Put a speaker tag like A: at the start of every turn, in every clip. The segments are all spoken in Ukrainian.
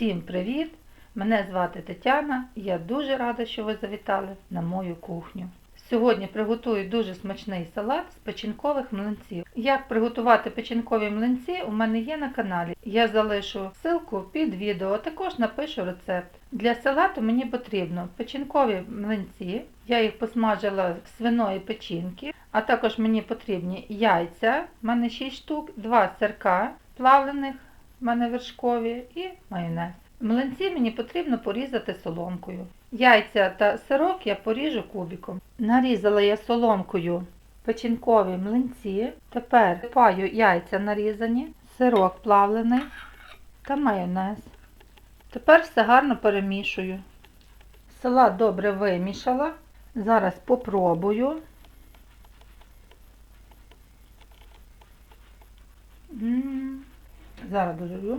A: Всім привіт! Мене звати Тетяна і я дуже рада, що ви завітали на мою кухню. Сьогодні приготую дуже смачний салат з печінкових млинців. Як приготувати печінкові млинці у мене є на каналі. Я залишу ссылку під відео, а також напишу рецепт. Для салату мені потрібно печінкові млинці. Я їх посмажила з свиної печінки, а також мені потрібні яйця, в мене 6 штук, 2 сирка плавлених, в мене вершкові і майонез. Млинці мені потрібно порізати соломкою. Яйця та сирок я поріжу кубиком. Нарізала я соломкою печінкові млинці. Тепер паю яйця нарізані, сирок плавлений та майонез. Тепер все гарно перемішую. Салат добре вимішала. Зараз попробую. Зараз дожую.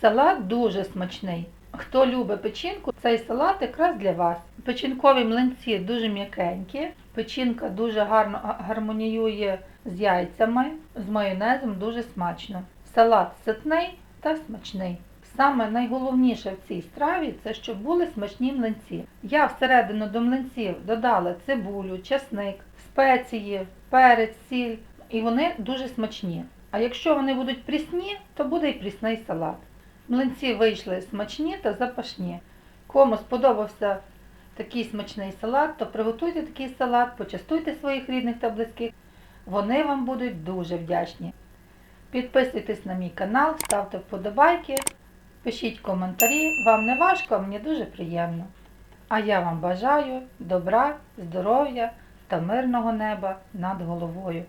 A: Салат дуже смачний. Хто любить печінку, цей салат якраз для вас. Печінкові млинці дуже м'якенькі. Печінка дуже гарно гармоніює з яйцями, з майонезом дуже смачно. Салат ситний та смачний. Саме найголовніше в цій страві це щоб були смачні млинці. Я всередину до млинців додала цибулю, часник, спеції, перець, сіль, і вони дуже смачні. А якщо вони будуть прісні, то буде і прісний салат. Млинці вийшли смачні та запашні. Кому сподобався такий смачний салат, то приготуйте такий салат, почастуйте своїх рідних та близьких. Вони вам будуть дуже вдячні. Підписуйтесь на мій канал, ставте вподобайки, пишіть коментарі. Вам не важко, а мені дуже приємно. А я вам бажаю добра, здоров'я та мирного неба над головою.